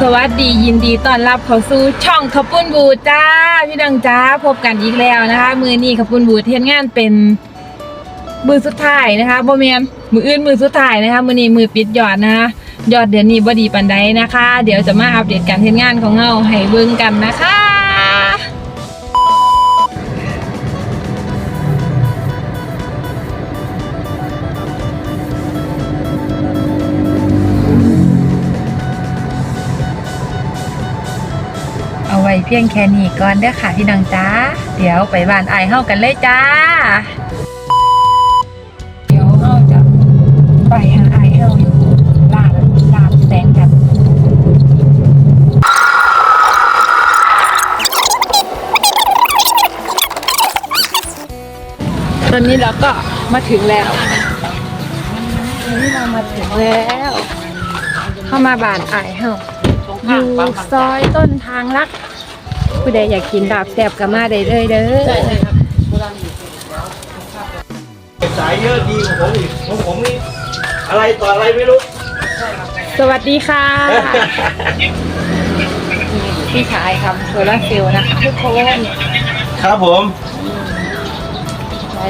สวัสดียินดีต้อนรับเข้าสู่ช่องขปุ้นบูจ้าพี่ดังจ้าพบกันอีกแล้วนะคะ มือนี้ขปุ้นบูเทียนงานเป็นมือสุดท้ายนะคะโบเมียนมืออื่นมือสุดท้ายนะคะมือนี้มือปิดยอดนะคะยอดเดือนนี้บดีปันไดนะคะ เดี๋ยวจะมาอัปเดตการเทียนงานของเราให้เบิ่งกันนะคะ เอาไว้เพียงแค่นี้ก่อนเด้อค่ะพี่น้องจ้า เดี๋ยวไปบ้านไอเฮากันเลยจ้า เดี๋ยวเฮาจะไปหาไอเฮาอยู่ลาดลาดแสงกันตอนนี้เราก็มาถึงแล้วตอนนี้เรามาถึงแล้ว เข้ามาบ้านไอเฮาอยู่ซอยต้นทางลัก ผู้ใดอยากกินดาบแซ่บก็มาได้เลยเด้อสายเยอะดีของผมอีกของผมนี่อะไรต่ออะไรไม่รู้ สวัสดีค่ะ พี่ชายทำโซลาร์เซลล์นะคะทุกคน ครับผม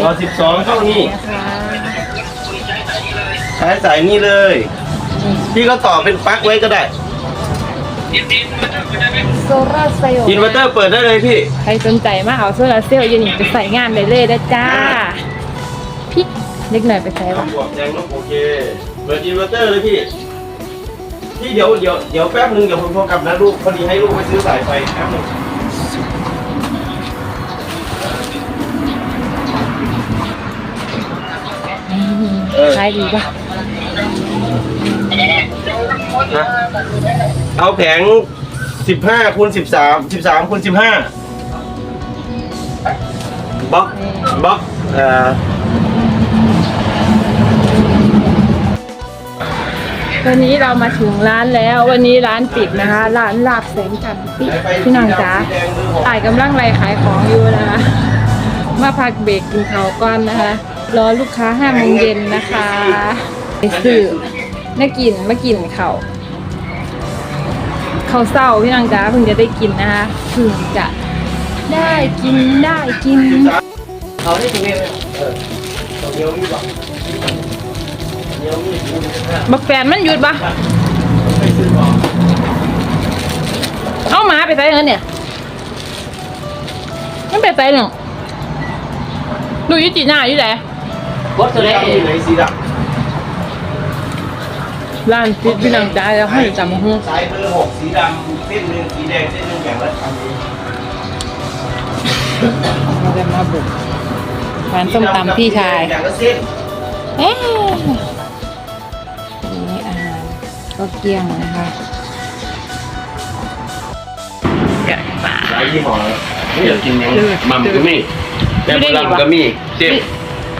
รอสิบสองช่องนี้นะคะใช้สายนี่เลย พี่ก็ต่อเป็นปลั๊กไว้ก็ได้ โซลาร์เซลล์อินเวอร์เตอร์เปิดได้เลยพี่ ใครสนใจมาเอาโซลาร์เซลล์อยูนิตไปใส่งานได้เลยนะจ้าพี่เล็กหน่อยไปใส่วะบวกแดงลบโอเค เปิดอินเวอร์เตอร์เลยพี่ พี่เดี๋ยวเดี๋ยวเดี๋ยวแป๊บนึงเดี๋ยวผมโทรกลับนะลูกพอดีให้ลูกไปซื้อสายไฟแป๊บนึงขายดีปะ นะเอาแผงสิบห้าคูณสิบสามสิบสามคูณสิบห้าบล็อกบล็อกเอ่อวันนี้เรามาถึงร้านแล้ว วันนี้ร้านปิดนะคะ ร้านลาบแสงจันทร์ปิดพี่น้องจ๋าถ่ายกำลังไรขายของอยู่นะคะ มาพักเบรกกินข้าวก่อนนะคะ รอลูกค้าห้าโมงเย็นนะคะไปซื้อน่ากินมากินเขาว ข้าวเศร้าพี่นางจ๋าเพิ่งจะได้กินนะคะเพิ่งจะได้กินได้กินเอาที่ตรงนี้เลยเออเดียวนี่บอกเดียวนี่คูณสิบห้าบักแฟนมันหยุดปะเอาหมาไปใส่เงินเนี่ยมันไปใส่หนึ่งดูยุจิหน้าอยู่ไหนรถจะได้อยู่ไหนสีดำ ร้านปิดพี่นางจ๋าแล้วให้จำมาหุ้งำสายเบอร์หกสีดำเส้นหนึ่งสีแดงเส้นหนึ่งแบ่งละทำเองเราจะมาบุกร้านส้มตำพี่ชายอย่างละเส้นเอ๊ะนี่อาหารก็เกลี้ยงนะคะไก่ป่าหลายยี่ห้อแล้วไม่อยากกินยังดืดมัมก็มีแต่ไม่โบได้ราณดีวะก็มีเจ็บ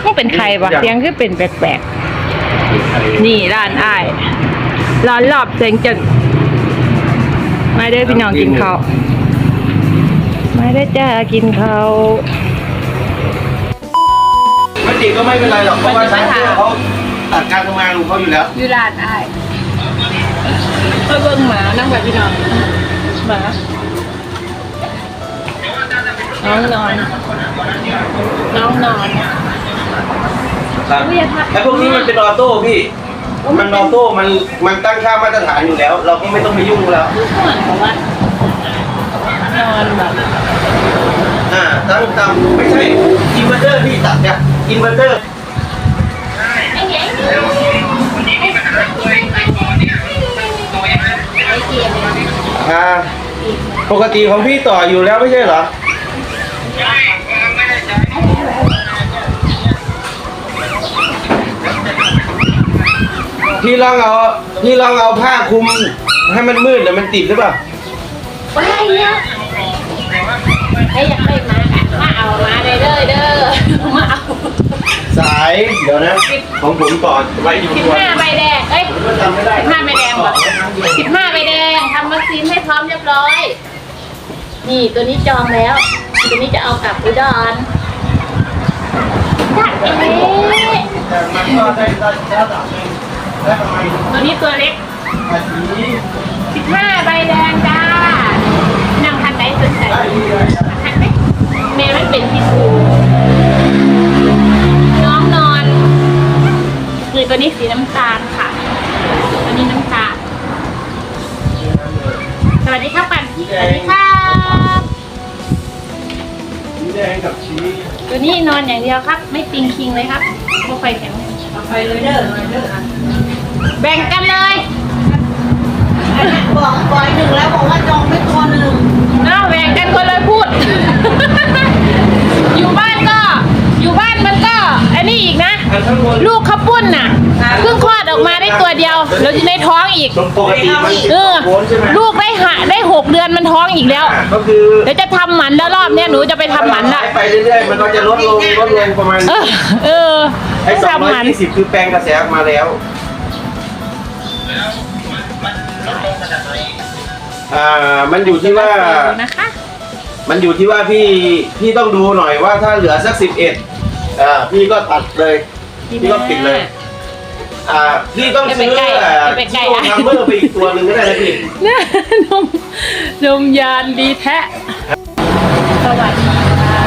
ต้องเป็นใครวะเสียงคือเป็นแปลกๆนี่ร้านอ้าย ร้านหลอบเสียงจันมาเด้อพี่น้องกินข้าวมาได้อจ้ากินข้าวไม่ติดก็ไม่เป็นไรหรอกเพราะว่าทางเขาตัดการทำงานของเขาอยู่แล้วอยู่ร้านอ้ายไปเบิ่งหมานั่งแบบพี่น้องหมาน้องนอน น้องนอนครับอุ๊ยอย่าทักไอ้พวกนี้มันเป็นออโต้พี่ มันออโต้มันมันตั้งค่ามาตรฐานอยู่แล้ว เราก็ไม่ต้องไปยุ่งแล้วเหมือนกับว่านอนแบบอ่าตั้งตามไม่ใช่อินเวอร์เตอร์พี่ตัดเนี่ยอินเวอร์เตอร์อ่าปกติของพี่ต่ออยู่แล้วไม่ใช่เหรอ พี่ลองเอาพี่ลองเอาผ้าคลุมให้มันมืดแต่มันติดหรือเปล่าว้ายเนี่ยไอ้อยากได้มาอะมาเอามาได้เลยเด้อมาเอาสายเดี๋ยวนะ ของผมต่อไว้อยู่สิบตัวห้าใบแดงเอ้ยก็จำไม่ได้สิบห้าใบแดงเหรอสิบห้าใบแดงทำวัคซีนให้พร้อมเรียบร้อย นี่ตัวนี้จองแล้ว ตัวนี้จะเอากลับอุดรจัดเอ๊ะแต่มันก็ได้ได้ระดับหนึงแล้วทำไม ตัวนี้ตัวเล็กสีสิบห้าใบแดงจ้านั่งทันไหนสนใจได้ดีเลยครับทันไหมแม่มันเป็นพิษบูน้องนอนคือตัวนี้สีน้ำตาลค่ะ ตัวนี้น้ำตาล สวัสดีครับปันสวัสดีครับสีแดงกับชีตัวนี้นอนอย่างเดียวครับ ไม่ปิงคิงเลยครับพวกไฟแข็งไฟเลยเด้อ แบ่งกันเลยบอกปล่อยหนึ่งแล้วบอกว่าจองไม่ตัวหนึ่งเอาแบ่งกันคนเลยพูด อยู่บ้านก็ อยู่บ้านมันก็อันนี้อีกนะอันข้างบนลูกข้าวปุ้นน่ะเพิ่งคลอดออกมาได้ตัวเดียวแล้วอยู่ในท้องอีก ปกติมันเออ โวนใช่ไหมลูกได้หาได้หกเดือนมันท้องอีกแล้ว ก็คือเดี๋ยวจะทำหมันแล้วรอบเนี้ยหนูจะไปทำหมันละ ไปเรื่อยๆ มันก็จะลดลงลดลงประมาณเออ เออไอ้สองทำร้อหยมัน ยี่สิบคือแปลงกระแสออกมาแล้ว อ่ามันอยู่ที่ว่านะคะ มันอยู่ที่ว่าพี่พี่ต้องดูหน่อยว่าถ้าเหลือสักสิบเอ็ดอ่าพี่ก็ตัดเลย พี่ก็ปิดเลย อ่าพี่ต้องซื้ออย่าไปใกล้อ่าอย่าไปใกล้ที่ทำเมอร์ไปอีกตัวหนึ่งก็ได้นะพี่เนี่ยนมนมยานดีแท้สวัสดีค่ะ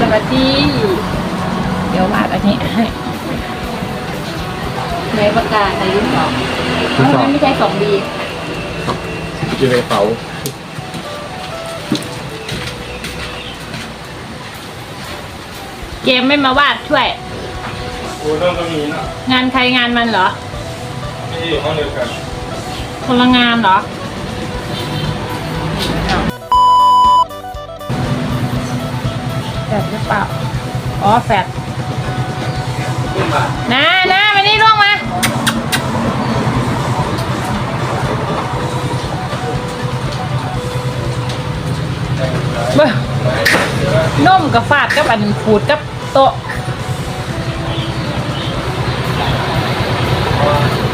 สวัสดี เดี๋ยววาดอันนี้ให้ ในประกาศอายุสองเอาทำไมไม่ใช่สองดีอยู่ในกระเป๋าเกมไม่มาวาดช่วย โอ้ต้องก็มีนะงานใครงานมันเหรอ ไม่ได้อยู่ห้องเดียวกัน คนละงานเหรอ แฟดหรือเปล่า อ๋อแฟดนะนะมานี่ล่วงมา นุ่มกับฟาดกับอันขูดกับโต๊ะ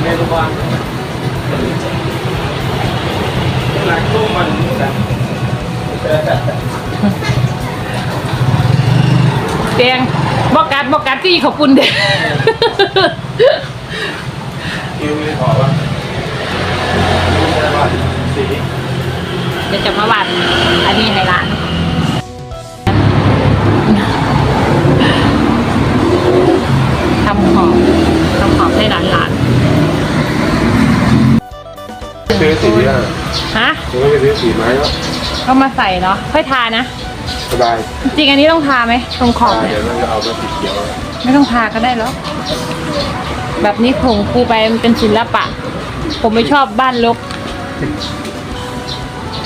เมนูบานหลังตู้มันนะแดงบอกกัดบอกกัดที่เขาปุ่นเด็กคิวมีขอว่าสีเดี๋ยวจะมาวัดอันนี้ให้ร้าน ซื้อสีอะฮะผมก็ไปซื้อสีไม้แล้วก็มาใส่เนาะค่อยทานะ สบายจริงอันนี้ต้องทาไหมตรงขอบเนี่ยเดี๋ยวเราจะเอามาสีเขียวไม่ต้องทาก็ได้แล้วแบบนี้ผงครูไปมันเป็นศิลปะ ผมไม่ชอบบ้านลก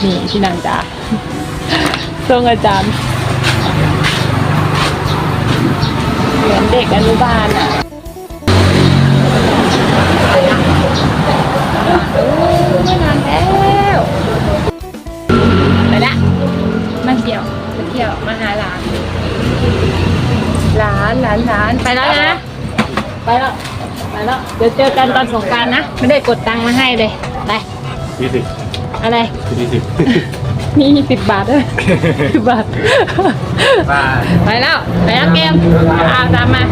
นี่พี่นางจ๋าทรงอาจารย์เหมือนเด็กอนุบาลอะ ยวมาเที่ยวมาหาหลานหลานหลานหลานไปแล้วนะ ไปแล้วไปแล้วเดี๋ยวเจอกันตอนสงกรารนะ ไม่ได้กดตังค์มาให้เลยไปยี่สิบอะไร ยี่สิบมีสิบบาทด้วยสิบบาท ไปแล้ว ไปแล้วเกมอ่าตามมาเฮ้ยไม่ต้องมา